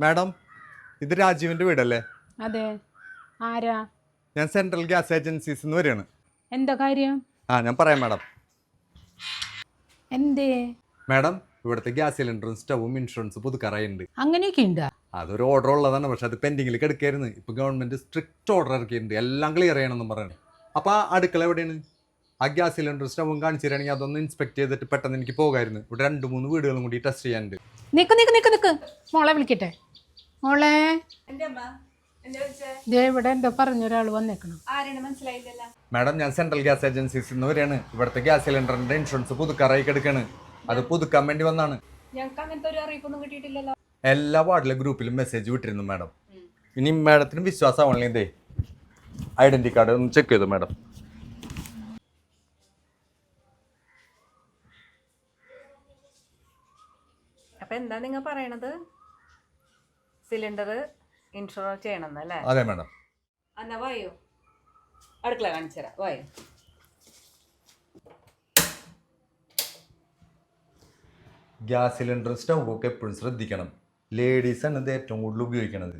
Madam ഇത് രാജീവിന്റെ വീടല്ലേ? അതെ. ആരാ? ഞാൻ സെൻട്രൽ ഗ്യാസ് ഏജൻസീസ് എന്ന് വരികയാണ്. എന്താ കാര്യം? ആ ഞാൻ പറയാം മാഡം. എന്തേ? മാഡം ഇവിടുത്തെ ഗ്യാസ് സിലിണ്ടറും സ്റ്റവും ഇൻഷുറൻസ് പുതുക്കാറായിട്ടുണ്ട് അങ്ങനെയൊക്കെ ഉണ്ടാ അതൊരു ഓർഡർ ഉള്ളതാണ് പക്ഷെ അത് പെൻഡിങ്ങിൽ കിടക്കായിരുന്നു. ഇപ്പൊ ഗവൺമെന്റ് സ്ട്രിക്റ്റ് ഓർഡർ ഇറക്കിയിട്ടുണ്ട്. എല്ലാം ക്ലിയർ ചെയ്യണമെന്നും പറയുന്നത് അപ്പൊ ആ അടുക്കള എവിടെയാണ്? ആ ഗ്യാസ് സിലിണ്ടർ സ്റ്റവും കാണിച്ചു അതൊന്ന് ഇൻസ്പെക്ട് ചെയ്തിട്ട് പെട്ടെന്ന് എനിക്ക് പോകായിരുന്നു. ഇവിടെ രണ്ട് മൂന്ന് വീടുകളും കൂടി ടെസ്റ്റ് ചെയ്യാനുണ്ട്. നിക്ക് നിക്ക് നിക്ക് നിക്ക്. മോളെ വിളിക്കട്ടെ. മോളെ. ദേ ഇവിടെ എന്തോ പറഞ്ഞൊരാൾ വന്നേക്കണം. മാഡം ഞാൻ സെൻട്രൽ ഗ്യാസ് ഏജൻസീസ് നിന്ന് വരികയാണ്. ഇവിടുത്തെ ഗ്യാസ് സിലിണ്ടറിന്റെ ഇൻഷുറൻസ് പുതുക്കാറായി കിടക്കാണ് അത് പുതുക്കാൻ വേണ്ടി വന്നാണ്. ഞങ്ങൾക്ക് അങ്ങനത്തെ ഒരു അറിയിപ്പൊന്നും കിട്ടിയിട്ടില്ലല്ലോ. എല്ലാ വാർഡിലെ ഗ്രൂപ്പിലും മെസ്സേജ് വിട്ടിരുന്നു മാഡം. ഇനി മാഡത്തിന് വിശ്വാസം ഓൺലൈൻ ഇതേ ഐഡന്റി കാർഡ് ഒന്ന് ചെക്ക് ചെയ്തു മാഡം? അപ്പൊ എന്താ നിങ്ങൾ പറയണത്? സിലിണ്ടർ ഇൻഷുർ ചെയ്യണം അതെ മാഡം. എന്നാ വായോ. അടുക്കള കാണിച്ചുതരാം വായോ. ഗ്യാസ് സിലിണ്ടർ സ്റ്റൗ ഒക്കെ എപ്പോഴും ശ്രദ്ധിക്കണം. ലേഡീസ് ആണ് ഇത് ഏറ്റവും കൂടുതൽ ഉപയോഗിക്കണത്.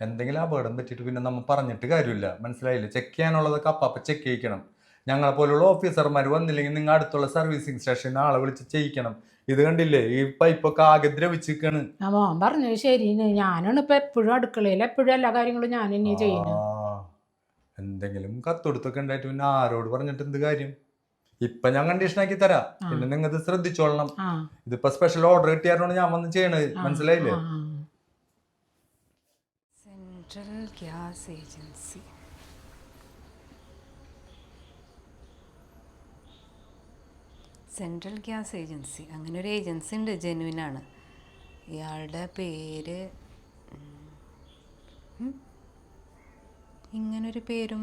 എന്തെങ്കിലും അപകടം പറ്റിയിട്ട് പിന്നെ നമ്മൾ പറഞ്ഞിട്ട് കാര്യമില്ല. മനസ്സിലായില്ലേ? ചെക്ക് ചെയ്യാനുള്ളതൊക്കെ അപ്പാപ്പ ചെക്ക് ചെയ്യിക്കണം. ഞങ്ങളെ പോലുള്ള ഓഫീസർമാർ വന്നില്ലെങ്കിൽ നിങ്ങൾ അടുത്തുള്ള സർവീസിങ് സ്റ്റേഷനിൽ ആളെ വിളിച്ച് ചെയ്യിക്കണം. ഇത് കണ്ടില്ലേ? ഈ പൈപ്പൊക്കെ ആകെ ദ്രവിച്ചിരിക്കാണ്. ആ മോൻ പറഞ്ഞു ശരിയാണ് ഞാനാണ് ഇപ്പൊ എപ്പോഴും അടുക്കളയിൽ എപ്പോഴും എല്ലാ കാര്യങ്ങളും ഞാൻ തന്നെ ചെയ്യുന്നത് എന്തെങ്കിലും കത്തൊടുത്തൊക്കെ ഉണ്ടായിട്ട് പിന്നെ ആരോട് പറഞ്ഞിട്ട് എന്ത് കാര്യം? ഇപ്പൊ ഞാൻ കണ്ടീഷൻ ആക്കി തരാം. പിന്നെ നിങ്ങൾ ഇത് ശ്രദ്ധിച്ചോളണം ഇതിപ്പോ സ്പെഷ്യൽ ഓർഡർ കിട്ടിയാരോണ്ട് ഞാൻ വന്ന് ചെയ്യണത് മനസ്സിലായില്ലേ. Central gas agency central gas agency. അങ്ങനെ ഒരു ഏജൻസി ഉണ്ട് ജെനുവിനാണ് ഇയാളുടെ പേര് ഇങ്ങനൊരു പേരും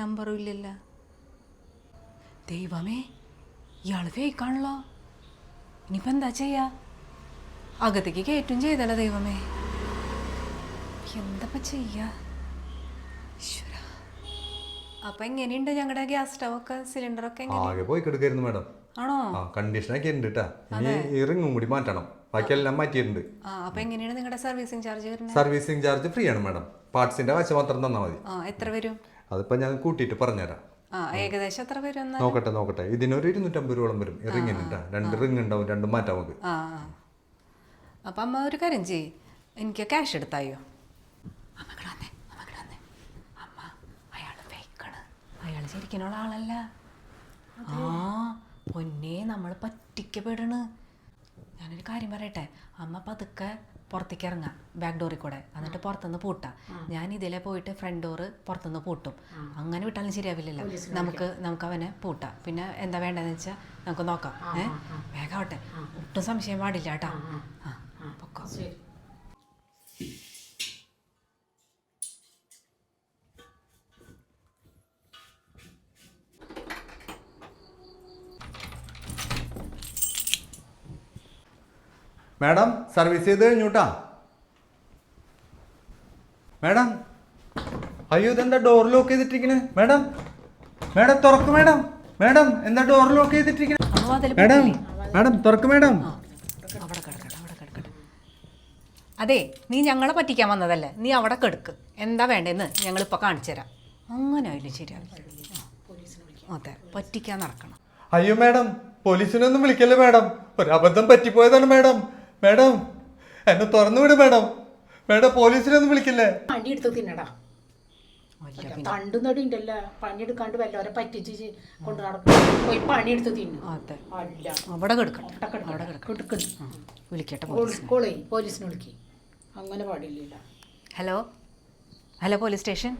നമ്പറും ഇല്ലല്ല. ദൈവമേ ഇയാൾ ഫേക്കാണല്ലോ ഇനിയിപ്പോൾ എന്താ ചെയ്യാ? അകത്തേക്ക് കയറ്റും ചെയ്തല്ലോ ദൈവമേ. എന്തപ്പ ചെയ്യാ? ഈശ്വരാ. അപ്പൊ എങ്ങനെയുണ്ട് ഞങ്ങളുടെ ഗ്യാസ് സ്റ്റവ് ഒക്കെ സിലിണ്ടർ ഒക്കെ എങ്ങനെ ആകെ പോയി കിടക്കായിരുന്നു മാഡം. ആണോ? ഒക്കെ ഉണ്ട് കേട്ടാ ഇനി ഈ റിങ്ങും കൂടി മാറ്റണം. ബാക്കിയെല്ലാം മാറ്റിയിട്ടുണ്ട്. ആ അപ്പൊ എങ്ങനെയാണ് നിങ്ങളുടെ സർവീസിങ് ചാർജ് വരുന്നത്? സർവീസിങ് ചാർജ് ഫ്രീ ആണ് മാഡം പാർട്സിന്റെ കാശ് മാത്രം തന്നാൽ മതി. ആ എത്ര വരും? അതിപ്പോ ഞാൻ കൂട്ടിയിട്ട് പറഞ്ഞുതരാം. ആ ഏകദേശം എത്ര വരും നോക്കട്ടെ നോക്കട്ടെ. ഇതിനൊരു ഇരുന്നൂറ്റമ്പത് രൂപയോളം വരും. റിങ്ങിന് രണ്ട് റിങ് ഉണ്ടാവും രണ്ടും മാറ്റാം നമുക്ക്. അപ്പൊ അമ്മ ഒരു കാര്യം ചെയ്യ്. എനിക്ക് ക്യാഷ് എടുത്തായോ? അയാൾ ശരിക്കുള്ള ആളല്ല ആ. പൊന്നെ നമ്മൾ പറ്റിക്കപ്പെടണ്. ഞാനൊരു കാര്യം പറയട്ടെ. അമ്മ പതുക്കെ പുറത്തേക്ക് ഇറങ്ങാം ബാക്ക് ഡോറിൽ കൂടെ. എന്നിട്ട് പുറത്തുനിന്ന് പൂട്ടാം. ഞാൻ ഇതിലെ പോയിട്ട് ഫ്രണ്ട് ഡോറ് പുറത്തുനിന്ന് പൂട്ടും. അങ്ങനെ വിട്ടാലും ശരിയാവില്ലല്ലോ. നമുക്ക് നമുക്ക് അവനെ പൂട്ടാം. പിന്നെ എന്താ വേണ്ടതെന്ന് വെച്ചാൽ നമുക്ക് നോക്കാം. ഏഹ് വേഗം ആവട്ടെ. ഒട്ടും സംശയം പാടില്ല കേട്ടോ. ആ പൊക്കോ. മാഡം സർവീസ് ചെയ്ത് കഴിഞ്ഞൂട്ടാ. മാഡം അയ്യോ ഇതെന്താ ഡോർ ലോക്ക് ചെയ്തിട്ടിരിക്കണേ? മാഡം മാഡം തുറക്ക് മാഡം. മാഡം എന്താ ഡോർ ലോക്ക് ചെയ്തിട്ടിരിക്കണേ? മാഡം മാഡം തുറക്ക് മാഡം. അതെ നീ ഞങ്ങളെ പറ്റിക്കാൻ വന്നതല്ലേ? നീ അവിടെ കെടുക്ക്. എന്താ വേണ്ടതെന്ന് ഞങ്ങളിപ്പോൾ കാണിച്ചു തരാം അങ്ങനെ ആയില്ലേ ശരിയാവില്ല. അതെ പറ്റിക്കാൻ നടക്കണം. അയ്യോ മാഡം പോലീസിനൊന്നും വിളിക്കല്ലേ മാഡം? ഒരു അബദ്ധം പറ്റിപ്പോയതാണ് മാഡം. മാഡം എന്നെ തുറന്നു മേഡം മാഡം. മാഡം പോലീസിനൊന്നും പണി എടുത്ത് തിന്നടാ. അല്ല തണ്ടു നടിണ്ടല്ല പണിയെടുക്കാണ്ട് വല്ലവരെ പറ്റിച്ച് ചെ- കൊണ്ട് നടക്കും. പോയി പണിയെടുത്ത് തിന്നു. അതെ. അല്ല. അവിടെ കിടക്കട്ടെ. അവിടെ കിടക്കട്ടെ. അവിടെ കിടക്കട്ടെ. കിടക്കുന്നു. ആ, വിളിക്കട്ടെ പോലീസ് പോലീസ് കോളേ പോലീസിനെ വിളിക്ക്. അങ്ങനെ പാടില്ല ഹലോ? Hello police station?